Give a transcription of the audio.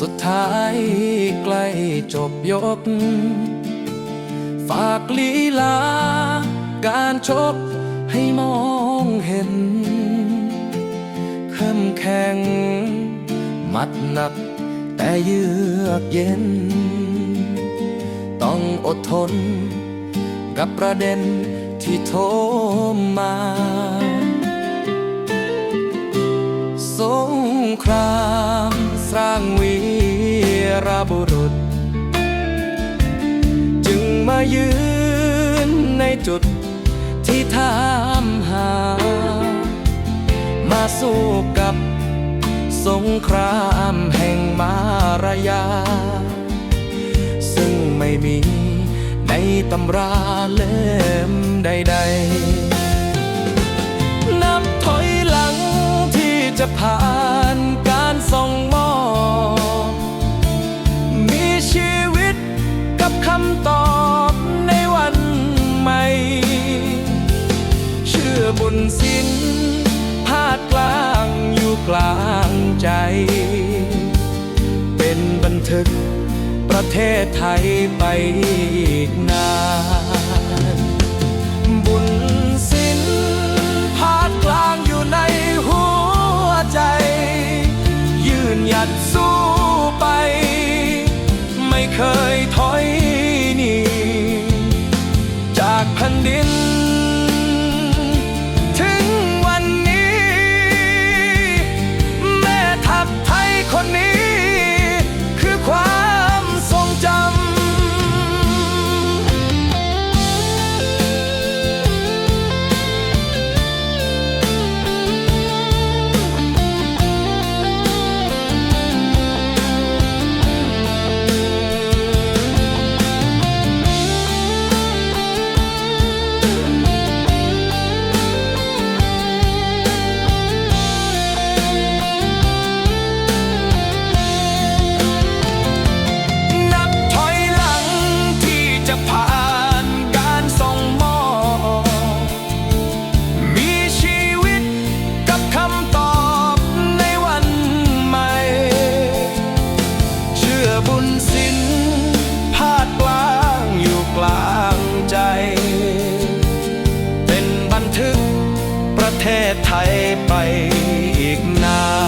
สุดท้ายใกล้จบยก ฝากลีลา การชกให้มองเห็นเข้มแข็ง มัดหนักแต่เยือกเย็น ต้องอดทน กับประเด็นที่โทรมา สงคราม รุษ จึงมายืนในจุดที่ถามหา มาสู้กับสงครามแห่งมารยา ซึ่งไม่มีในตำราเล่มใด ๆ นับถอยหลังที่จะผ่า สิ้นพาดกลางอยู่กลางใจ เป็นบันทึกประเทศไทยไปอีกนาน ไทยไปอีกนาน